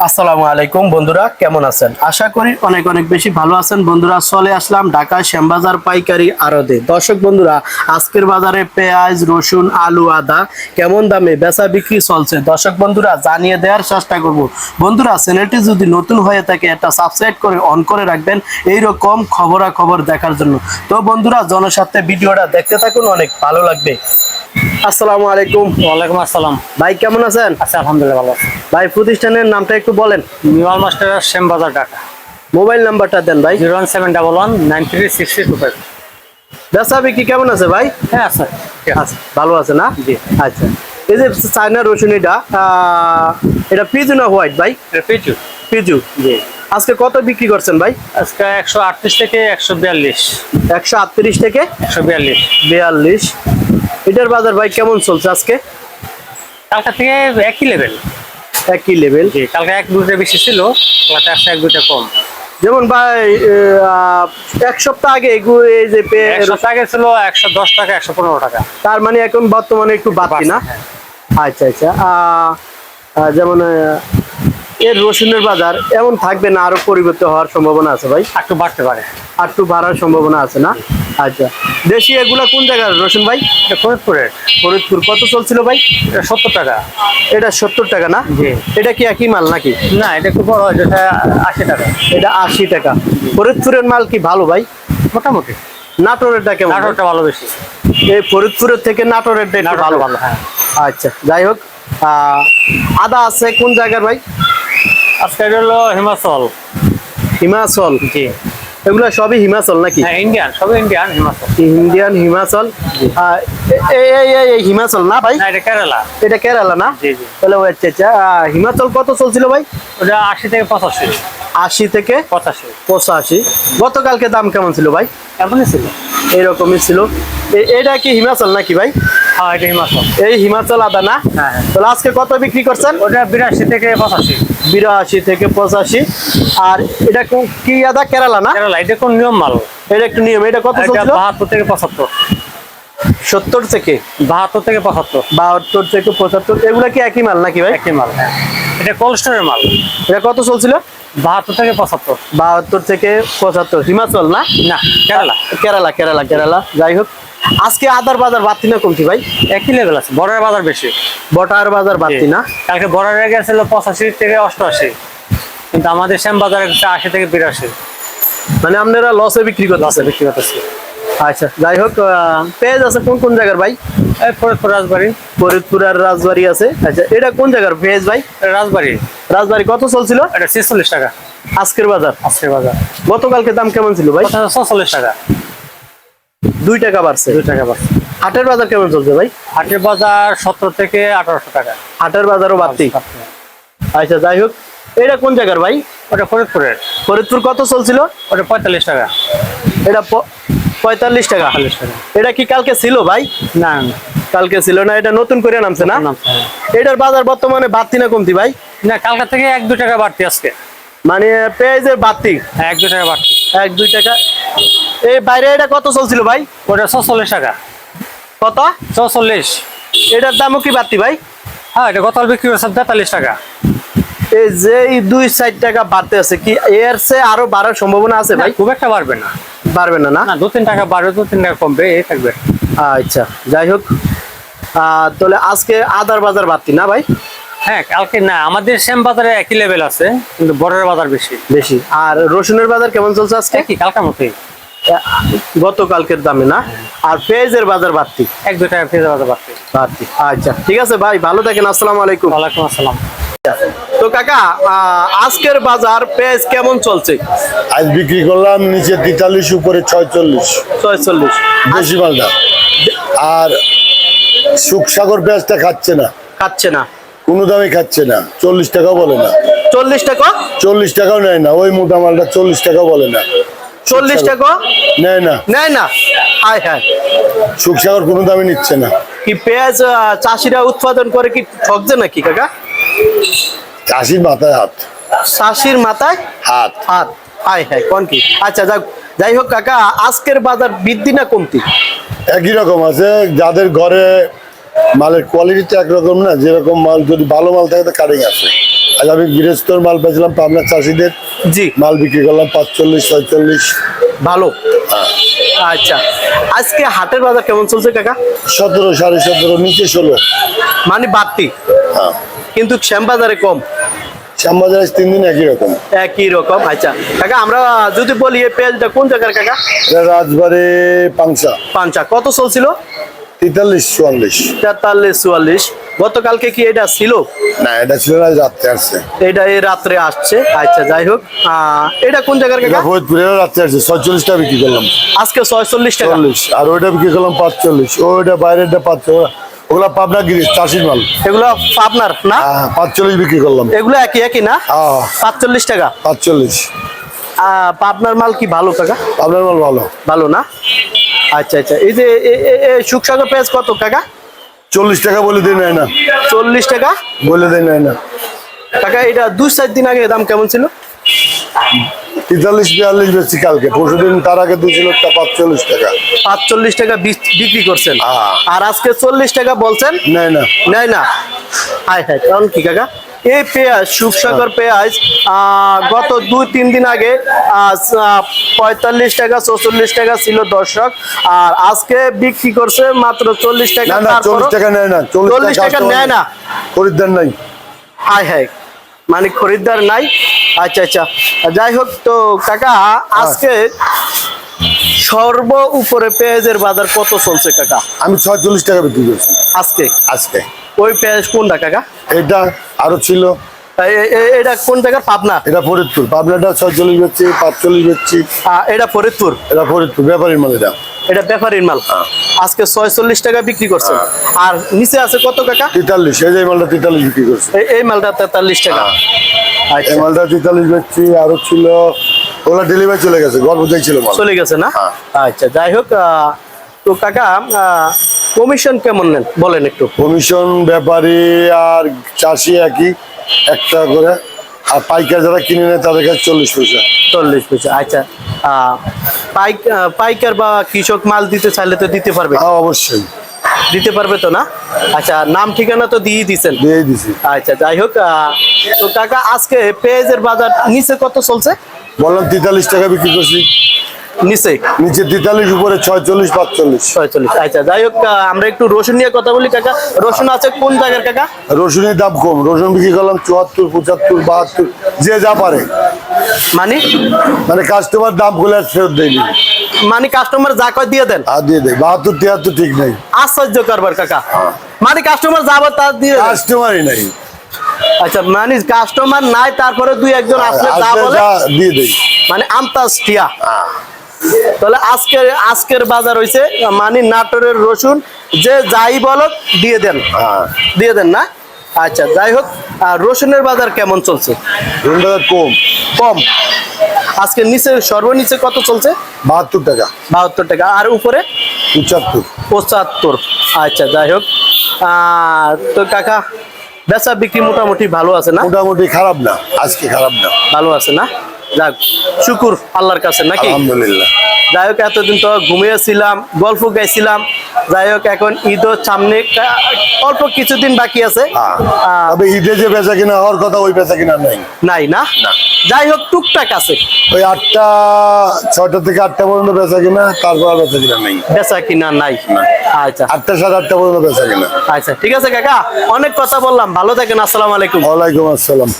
আসসালামু আলাইকুম বন্ধুরা, কেমন আছেন? আশা করি অনেক অনেক বেশি ভালো আছেন। বন্ধুরা, চলে আসলাম ঢাকা শ্যামবাজার পাইকারি আড়তে। দর্শক বন্ধুরা, আজকের বাজারে পেঁয়াজ, রসুন, আলু, আদা কেমন দামে বেচা বিক্রি চলছে? দর্শক বন্ধুরা, জানিয়ে দেওয়ার চেষ্টা করব। বন্ধুরা, চ্যানেলটি যদি নতুন হয়ে থাকে, এটা সাবস্ক্রাইব করে অন করে রাখবেন এই এইরকম খবরাখবর দেখার জন্য। তো বন্ধুরা, জনস্বার্থে ভিডিওটা দেখতে থাকুন, অনেক ভালো লাগবে। আসসালামু আলাইকুম। ওয়ালাইকুম আসসালাম। ভাই কেমন আছেন? আচ্ছা আলহামদুলিল্লাহ ভালো আছি। ভাই প্রতিষ্ঠানের নামটা একটু বলেন। মিওয়াল মাস্টার শ্যামবাজার ঢাকা। মোবাইল নাম্বারটা দেন ভাই। Zero one seven double one nine three six three two five. বেচা বিক্রি কেমন আছে ভাই? হ্যাঁ আছে। আচ্ছা ভালো আছে না? জি। আচ্ছা। এই যে চায়না রসুন এটা এটা পিজু না হোয়াইট ভাই? পিচু পিজু। জি। আজকে কত বিক্রি করছেন ভাই? আজকে একশো আটত্রিশ থেকে একশো বিয়াল্লিশ। একশো আটত্রিশ থেকে একশো বিয়াল্লিশ। বিয়াল্লিশ। এটার বাজার ভাই কেমন চলছে আজকে? কালকা থেকে একই লেভেল একই লেভেল জি কালকে এক দুটা বেশি ছিল কালকে আসছে এক দুটা কম। যেমন ভাই এক সপ্তাহ আগে এই যে এক সপ্তাহ আগে ছিল একশো দশ টাকা একশো পনেরো টাকা। তার মানে এখন বর্তমানে একটু বাড়তি না? হ্যাঁ। আচ্ছা আচ্ছা। যেমন এর রসুনের বাজার এমন থাকবে না আরও পরিবর্তন হওয়ার সম্ভাবনা আছে ভাই? একটু বাড়তে পারে। আর একটু বাড়ার সম্ভাবনা আছে না? আচ্ছা। দেশি এগুলা কোন জায়গার রসুন ভাই? এটা ফরিদপুরের। ফরিদপুর। কত চলছিল ভাই? এটা সত্তর টাকা। এটা সত্তর টাকা না? জি। এটা কি একই মাল নাকি? না এটা একটু বড় হয় যেটা আশি টাকা। এটা আশি টাকা। ফরিদপুরের মাল কি ভালো ভাই? মোটামুটি। নাটোরেরটা কেমন? নাটোরটা ভালো বেশি। এই ফরিদপুরের থেকে নাটোরেরটা একটু নাটোরটা ভালো। ভালো হ্যাঁ। আচ্ছা যাই হোক আদা আছে কোন জায়গার ভাই? আজকে হলো হিমাচল। হিমাচল? জি। এগুলা সবই হিমাচল নাকি? হ্যাঁ ইন্ডিয়ান সব ইন্ডিয়ান হিমাচল। ইন্ডিয়ান হিমাচল? এই এই এই হিমাচল না ভাই? এটা কেরালা এটা কেরালা না? জি জি। তাহলে আচ্ছা আচ্ছা হিমাচল কত চলছিল ভাই? ওটা আশি থেকে পঁচাশি। আশি থেকে পঁচাশি। পঁচাশি। গতকালকে দাম কেমন ছিল ভাই? এমনই ছিল। এইরকমই ছিল। এটা কি হিমাচল নাকি ভাই? হ্যাঁ এটা হিমাচল। এই হিমাচল আদা না? হ্যাঁ হ্যাঁ। তাহলে আজকে কত বিক্রি করছেন? ওটা বিরাশি থেকে পঁচাশি। বিরাশি থেকে পঁচাশি। আর এটা কি আদা? কেরালা না? কেরালা এটা কোন নিয়ম মাল? এটা একটু নিয়ম এটা কত বাহাত্তর থেকে পঁচাত্তর। সত্তর থেকে? বাহাত্তর থেকে পঁচাত্তর। বাহাত্তর থেকে পঁচাত্তর। এগুলা কি একই মাল নাকি ভাই? একই মাল হ্যাঁ। এটা কোল্ড মাল। এটা কত চলছিল? বাহাত্তর থেকে পঁচাত্তর। বাহাত্তর থেকে পঁচাত্তর। হিমাচল না? না কেরালা। কেরালা কেরালা কেরালা। যাই হোক। আজকে আদার বাজার বাড়তি না কমতি ভাই? একই লেভেল আছে বর্ডার বাজার বেশি। বটার বাজার বাড়তি না? কালকে বর্ডারে গেছিল পঁচাশি থেকে অষ্টআশি। কিন্তু আমাদের শ্যাম বাজারে হচ্ছে আশি থেকে বিরাশি। মানে আপনারা লসে বিক্রি করতে লসে বিক্রি করতেছি। আচ্ছা যাই হোক পেঁয়াজ আছে কোন কোন জায়গার ভাই? ফরিদপুর রাজবাড়ি। ফরিদপুর আর রাজবাড়ি আছে। আচ্ছা এটা কোন জায়গার পেঁয়াজ ভাই? রাজবাড়ি। রাজবাড়ি কত চলছিল? এটা ছেচল্লিশ টাকা। আজকের বাজার। আজকের বাজার। গতকালকে দাম কেমন ছিল ভাই? ছচল্লিশ টাকা। দুই টাকা বাড়ছে। দুই টাকা বাড়ছে। হাটের বাজার কেমন চলছে ভাই? হাটের বাজার সতেরো থেকে আঠারোশো টাকা। হাটের বাজারও বাড়তি? আচ্ছা যাই হোক। এটা কোন জায়গার ভাই? ওটা ফরিদপুরের। ফরিদপুর কত চলছিল? ওটা পঁয়তাল্লিশ টাকা। এটা পঁয়তাল্লিশ টাকা। এটা কি কালকে ছিল ভাই? না কালকে ছিল না এটা নতুন করে নামছে না? হ্যাঁ। এটার বাজার বর্তমানে বাড়তি না কমতি ভাই? না কালকা থেকে এক দু টাকা বাড়তি আজকে। মানে পেঁয়াজের বাড়তি? হ্যাঁ এক দু টাকা বাড়তি। এক দুই টাকা। এই বাইরে এটা কত চলছিল ভাই? ওটা ছচল্লিশ টাকা। কত? ছচল্লিশ। এটার দামও কি বাড়তি ভাই? হ্যাঁ এটা গতকাল বিক্রি করছে তেতাল্লিশ টাকা। এই যে দুই ষাট টাকা বাড়তে আছে কি? এর চেয়ে আরও বাড়ার সম্ভাবনা আছে ভাই? খুব একটা বাড়বে না। বাড়বে না না? দু তিন টাকা বাড়বে দু তিন টাকা কমবে এই থাকবে। আচ্ছা যাই হোক। তাহলে আজকে আদার বাজার বাড়তি না ভাই? হ্যাঁ কালকে না আমাদের শ্যাম বাজারে একই লেভেল আছে কিন্তু বর্ডারের বাজার বেশি। বেশি। আর রসুনের বাজার কেমন চলছে আজকে? কি কালকার মতোই। গতকালকের দামে না? আর পেঁয়াজের বাজার বাড়তি? এক দু টাকা পেঁয়াজের বাজার বাড়তি। বাড়তি। আচ্ছা ঠিক আছে ভাই ভালো থাকেন আসসালামু আলাইকুম। ওয়ালাইকুম আসসালাম। তো কাকা আজকের বাজার পেঁয়াজ কেমন চলছে? আজ বিক্রি করলাম নিচে তেতাল্লিশ উপরে ছয়চল্লিশ। ছয়চল্লিশ। বেশি মালটা। আর সুখসাগর পেঁয়াজটা খাচ্ছে না। খাচ্ছে না। কোনো দামে খাচ্ছে না। চল্লিশ টাকাও বলে না। চল্লিশ টাকা? চল্লিশ টাকাও নেয় না। ওই মোটা মালটা চল্লিশ টাকাও বলে না। চল্লিশ টাকা নেয় না। নেয় না? হায় হায়। সুখসাগর কোনো দামে নিচ্ছে না। কি পেঁয়াজ চাষিরা উৎপাদন করে কি ঠকছে নাকি কাকা? চাষির মাথায় হাত। চাষির মাথায় হাত। হাত। হায় হায় কোন কি? আচ্ছা যাক যাই হোক কাকা আজকের বাজার বৃদ্ধি না কমতি? একই রকম আছে যাদের ঘরে মালের কোয়ালিটি তো একরকম না যেরকম মাল যদি ভালো মাল থাকে তো কাটিং আছে। আজ আমি গৃহস্থর মাল বেচলাম পাবনা চাষিদের। জি। মাল বিক্রি করলাম পাঁচচল্লিশ ছয়চল্লিশ। ভালো। আচ্ছা। আজকে হাটের বাজার কেমন চলছে কাকা? সতেরো সাড়ে সতেরো নিচে ষোলো। মানে বাড়তি। হ্যাঁ। কিন্তু শ্যামবাজারে কম। শ্যামবাজার তিন দিন একই রকম। একই রকম। আচ্ছা। কাকা আমরা যদি বলি এই পেঁয়াজটা কোন জায়গার কাকা? রাজবাড়ে পাংসা পাঞ্চা কত চলছিল? তেতাল্লিশ চুয়াল্লিশ। তেতাল্লিশ চুয়াল্লিশ। গতকালকে কি এটা ছিল? না এটা ছিল না রাত্রে আসছে। এটা এই রাত্রে আসছে। আচ্ছা যাই হোক। এটা কোন জায়গার কাকা? ফরিদপুরে রাত্রে আসছে। ছয়চল্লিশটা বিক্রি করলাম। আজকে ছয়চল্লিশ টাকা। চল্লিশ। আর ওইটা বিক্রি করলাম পাঁচচল্লিশ। ওইটা বাইরেটা পাঁচচল্লিশ ওগুলা পাবনা গিরিশ চাষির মাল। এগুলো আপনার না? হ্যাঁ পাঁচচল্লিশ বিক্রি করলাম। এগুলো একই একই না? হ্যাঁ। পাঁচচল্লিশ টাকা। পাঁচচল্লিশ। আপনার মাল কি ভালো কাকা? আপনার মাল ভালো। ভালো না? আচ্ছা আচ্ছা। এই যে সুখসাগর পেঁয়াজ কত কাকা? চল্লিশ টাকা বলে দিন না চল্লিশ টাকা? বলে দিন না কাকা এটা দু চার দিন আগে দাম কেমন ছিল? তেতাল্লিশ বিয়াল্লিশ বেশি কালকে। পরশু দিন তার আগে দিয়েছিল তা পাঁচচল্লিশ টাকা। পাঁচচল্লিশ টাকা বিক্রি করছেন? হ্যাঁ। আর আজকে চল্লিশ টাকা বলছেন? না। না? হাই হাই কারণ কি কাকা? এই পেঁয়াজ সুখসাগর পেঁয়াজ গত দুই তিন দিন আগে পঁয়তাল্লিশ টাকা চৌচল্লিশ টাকা ছিল দর্শক। আর আজকে বিক্রি করছে মাত্র চল্লিশ টাকা। চল্লিশ টাকা নেয় না চল্লিশ টাকা নেয় না। খরিদ্দার নাই। হাই হাই। মানে খরিদ্দার নাই। আচ্ছা আচ্ছা। যাই হোক তো কাকা আজকে সর্ব উপরে পেঁয়াজের বাজার কত চলছে কাকা? আমি ছয়চল্লিশ টাকা বিক্রি করছি। আজকে? আজকে। ওই পেঁয়াজ কোনটা কাকা? এটা আরও ছিল। এটা কোন জায়গার পাবনা? এটা ফরিদপুর। পাবনাটা ছয়চল্লিশ বেচছি পাঁচচল্লিশ বেচছি। এটা ফরিদপুর? এটা ফরিদপুর ব্যাপারীর মাল এটা। এটা ব্যাপারীর মাল? আজকে ছয়চল্লিশ টাকা বিক্রি করছে। আর নিচে আছে কত কাকা? তেতাল্লিশ এই যে মালটা তেতাল্লিশ বিক্রি করছি। এই- মালটা তেতাল্লিশ টাকা। আচ্ছা। এই মালটা তেতাল্লিশ বেচছি আরও ছিল ওগুলা ডেলিভারি চলে গেছে গর্ভতেই ছিল চলে গেছে না? হ্যাঁ। আচ্ছা যাই হোক তো কাকা কমিশন কেমন নেন? বলেন একটু। কমিশন ব্যাপারে আর চাষি একই একটা করে। আর পাইকার যারা কিনে নেয় তাদের কাছে চল্লিশ পয়সা। চল্লিশ পয়সা আচ্ছা। পাইকার বা কৃষক মাল দিতে চাইলে তো দিতে পারবে? হ্যাঁ অবশ্যই। দিতে পারবে তো না? আচ্ছা নাম ঠিকানা তো দিয়ে দিছেন। দিয়েই দিছি। আচ্ছা যাই হোক তো কাকা আজকে পেঁয়াজের বাজার নিচে কত চলছে? বললাম তেতাল্লিশ টাকা বিক্রি করছি। নিচে? নিচে তেতাল্লিশ উপরে ছয়চল্লিশ পাঁচচল্লিশ। ছয়চল্লিশ আচ্ছা যাই হোক আমরা একটু রসুন নিয়ে কথা বলি কাকা। রসুন আছে কোন জায়গার কাকা? রসুনের দাম কম। রসুন বিক্রি করলাম চুয়াত্তর পঁচাত্তর বাহাত্তর যে যা পারে। মানে? মানে কাস্টমার দামগুলো ফেরত দেয়নি। মানে কাস্টমার যা কয় দিয়ে দেন? আর দিয়ে দেয়। বাহাত্তর তিয়াত্তর ঠিক নেই। আশ্চর্য কারবার কাকা। মানে কাস্টমার যাবে তার দিয়ে কাস্টমারই নাই। আচ্ছা মানে কাস্টমার নাই তারপরে দুই একজন আসলে যা বলে দিয়ে দেয়। মানে আমতাস টিয়া। তাহলে আজকের আজকের বাজার হইছে মানে নাটোরের রসুন যে যাই বলো দিয়ে দেন। হ্যাঁ। দিয়ে দেন না? আচ্ছা যাই হোক আর রসুনের বাজার কেমন চলছে? বাজার কম। কম? আজকে নিচে সর্বনিচে কত চলছে? বাহাত্তর টাকা। বাহাত্তর টাকা। আর উপরে? পঁচাত্তর। পঁচাত্তর। আচ্ছা যাই হোক। আহ, তো কাকা বেচা বিক্রি মোটামুটি ভালো আছে না? মোটামুটি খারাপ না আজকে খারাপ না। ভালো আছে না? যাক শুকুর আল্লাহর কাছে নাকি? আলহামদুলিল্লাহ। যাই হোক এতদিন তো ঘুমিয়েছিলাম গল্প গাইছিলাম। যাই হোক এখন ঈদও সামনে অল্প কিছুদিন বাকি আছে। হ্যাঁ। তবে ঈদে যে বেচা কিনা হওয়ার কথা ওই বেচা কিনা নাই। নাই না? যাই হোক টুকটাক আছে। ওই আটটা ছয়টা থেকে আটটা পর্যন্ত বেচা কিনা তারপর বেচা কিনা নেই। বেচা কিনা নাই। আচ্ছা। আটটা সাড়ে আটটা পর্যন্ত বেচা কিনা। আচ্ছা ঠিক আছে কাকা অনেক কথা বললাম। ভালো থাকেন আসসালামু আলাইকুম। ওয়ালাইকুম আসসালাম।